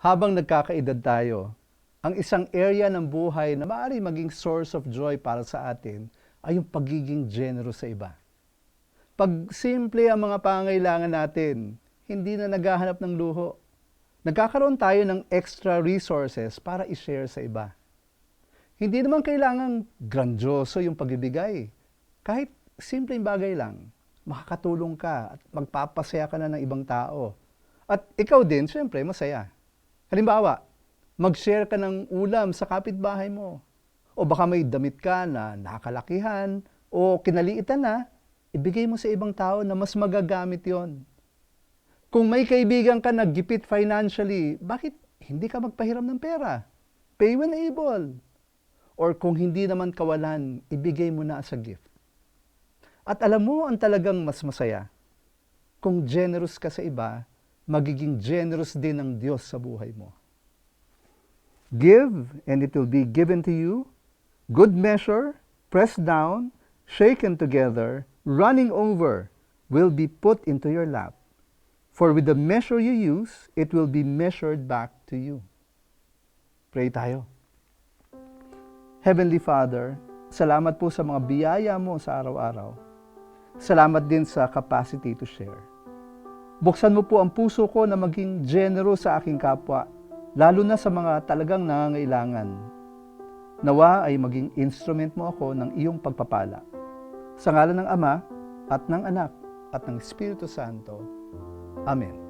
Habang nagkakaedad tayo, ang isang area ng buhay na maaari maging source of joy para sa atin ay yung pagiging generous sa iba. Pag simple ang mga pangailangan natin, hindi na naghahanap ng luho. Nagkakaroon tayo ng extra resources para i-share sa iba. Hindi naman kailangan grandyoso yung pagbibigay. Kahit simpleng bagay lang, makakatulong ka at magpapasaya ka na ng ibang tao. At ikaw din, syempre, masaya. Halimbawa, mag-share ka ng ulam sa kapitbahay mo. O baka may damit ka na nakakalakihan o kinaliitan na, ibigay mo sa ibang tao na mas magagamit yon. Kung may kaibigan ka na gipit financially, bakit hindi ka magpahiram ng pera? Pay when able. Or kung hindi naman kawalan, ibigay mo na as a gift. At alam mo ang talagang mas masaya? Kung generous ka sa iba, magiging generous din ng Diyos sa buhay mo. Give, and it will be given to you. Good measure, pressed down, shaken together, running over, will be put into your lap. For with the measure you use, it will be measured back to you. Pray tayo. Heavenly Father, salamat po sa mga biyaya mo sa araw-araw. Salamat din sa capacity to share. Buksan mo po ang puso ko na maging generous sa aking kapwa, lalo na sa mga talagang nangangailangan. Nawa ay maging instrument mo ako ng iyong pagpapala. Sa ngalan ng Ama, at ng Anak, at ng Espiritu Santo. Amen.